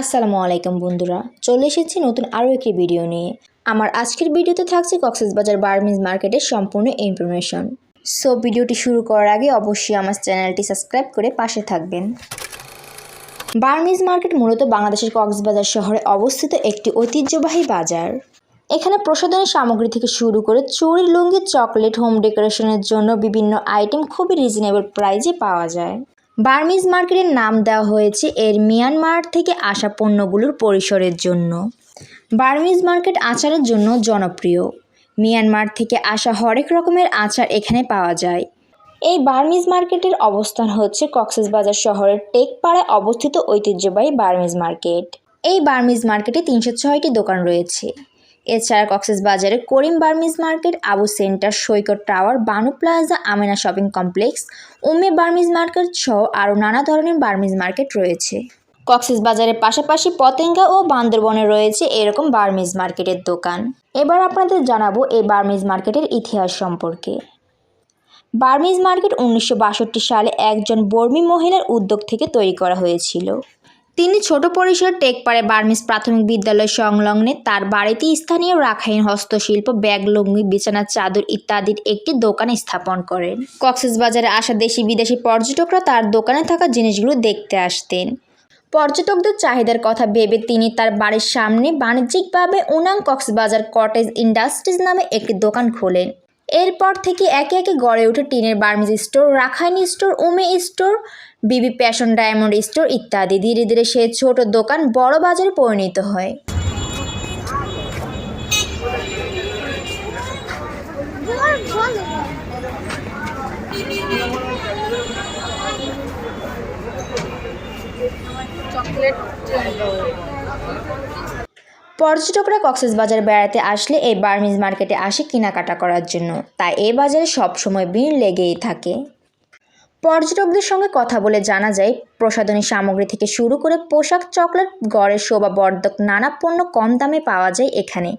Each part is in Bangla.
আসসালামু আলাইকুম বন্ধুরা, চলে এসেছি নতুন আরও একটি ভিডিও নিয়ে। আমার আজকের ভিডিওতে থাকছে কক্সবাজার বার্মিজ মার্কেটের সম্পূর্ণ ইনফরমেশন। সো, ভিডিওটি শুরু করার আগে অবশ্যই আমার চ্যানেলটি সাবস্ক্রাইব করে পাশে থাকবেন। বার্মিজ মার্কেট মূলত বাংলাদেশের কক্সবাজার শহরে অবস্থিত একটি ঐতিহ্যবাহী বাজার। এখানে প্রসাধনী সামগ্রী থেকে শুরু করে চুরি, লুঙ্গি, চকলেট, হোম ডেকোরেশনের জন্য বিভিন্ন আইটেম খুবই রিজনেবল প্রাইজে পাওয়া যায়। বার্মিজ মার্কেটের নাম দেওয়া হয়েছে এর মিয়ানমার থেকে আসা পণ্যগুলোর পরিসরের জন্য। বার্মিজ মার্কেট আচারের জন্য জনপ্রিয়। মিয়ানমার থেকে আসা হরেক রকমের আচার এখানে পাওয়া যায়। এই বার্মিজ মার্কেটের অবস্থান হচ্ছে কক্সবাজার শহরের টেকপাড়ায় অবস্থিত ঐতিহ্যবাহী বার্মিজ মার্কেট। এই বার্মিজ মার্কেটে তিনশো ছয়টি দোকান রয়েছে। এছাড়া কক্সেস বাজারে Karim Burmese market, Abu center, Saikat tower, Banu plaza, Amena shopping complex, Ume Burmese market সহ আরও নানা ধরনের বার্মিজ মার্কেট রয়েছে। কক্সেস বাজারের পাশাপাশি পতেঙ্গা ও বান্দরবনে রয়েছে এরকম বার্মিজ মার্কেটের দোকান। এবার আপনাদের জানাব এই বার্মিজ মার্কেটের ইতিহাস সম্পর্কে। বার্মিজ মার্কেট উনিশশো বাষট্টি সালে একজন বর্মী মহিলার উদ্যোগ থেকে তৈরি করা হয়েছিল। তিনি ছোট পরিসর টেকপাড়ে বার্মিজ প্রাথমিক বিদ্যালয় সংলগ্নে। তার বাড়িতে স্থানীয় রাখাইন হস্তশিল্প, ব্যাগ, লুঙ্গি বিছানার চাদর ইত্যাদির একটি দোকান স্থাপন করেন। কক্সবাজারে আসা দেশি বিদেশি পর্যটকরা তার দোকানে থাকা জিনিসগুলো দেখতে আসতেন। পর্যটকদের চাহিদার কথা ভেবে তিনি তার বাড়ির সামনে বাণিজ্যিকভাবে উনাং কক্সবাজার কটেজ ইন্ডাস্ট্রিজ নামে একটি দোকান খোলেন। এরপর থেকে একে একে গড়ে ওঠে টিনের Burmese store, Rakhaini store, Ume store, Bibi passion diamond store ইত্যাদি। ধীরে ধীরে সে ছোট দোকান বড় বাজারে পরিণত হয়। চকলেট পর্যটকরা কক্সবাজার বেড়াতে আসলে এই বার্মিজ মার্কেটে আসে কেনাকাটা করার জন্য। তাই এই বাজারে সবসময় ভিড় লেগেই থাকে। পর্যটকদের সঙ্গে কথা বলে জানা যায়, প্রসাধনী সামগ্রী থেকে শুরু করে পোশাক, চকলেট, গড়ের শোভাবর্ধক নানা পণ্য কম দামে পাওয়া যায় এখানে।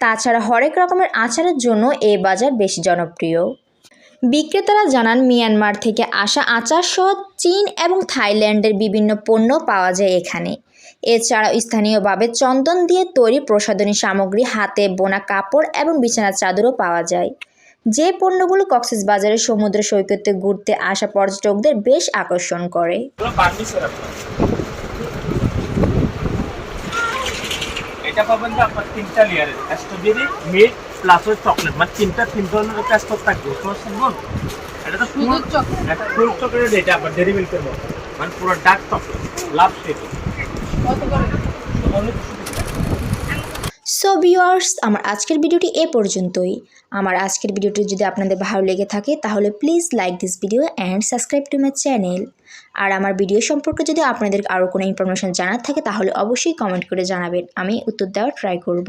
তাছাড়া হরেক রকমের আচারের জন্য এই বাজার বেশি জনপ্রিয়। বিক্রেতারা জানান, মিয়ানমার থেকে আসা আচার সহ চীন এবং থাইল্যান্ডের বিভিন্ন পণ্য পাওয়া যায় এখানে। এছাড়াও স্থানীয়ভাবে চন্দন দিয়ে তৈরি প্রসাধনী সামগ্রী, হাতে বোনা কাপড় এবং বিছানার চাদরও পাওয়া যায়। যে পণ্যগুলো কক্সেস বাজারের সমুদ্র সৈকতে ঘুরতে আসা পর্যটকদের বেশ আকর্ষণ করে। এটা পাবেন আপনার তিনটা লেয়ারের স্ট্রবেরি মিল্ক প্লাস ওই চকলেট মানে তিনটা তিন ধরনের স্টোর থাকবে পারছেন এটা তো শুধু চকলেট ফুল চকলেট এটা আপনার ডেরি মিল্কের মতো। মানে পুরো ডার্ক চকলেট লাভ কত করে? সো ভিউয়ার্স আমার আজকের ভিডিওটি এ পর্যন্তই। আমার আজকের ভিডিওটি যদি আপনাদের ভালো লেগে থাকে তাহলে please like this video and subscribe to my channel আর আমার ভিডিও সম্পর্কে যদি আপনাদের আরও কোনো ইনফরমেশন জানার থাকে তাহলে অবশ্যই কমেন্ট করে জানাবেন। আমি উত্তর দেওয়ার ট্রাই করব।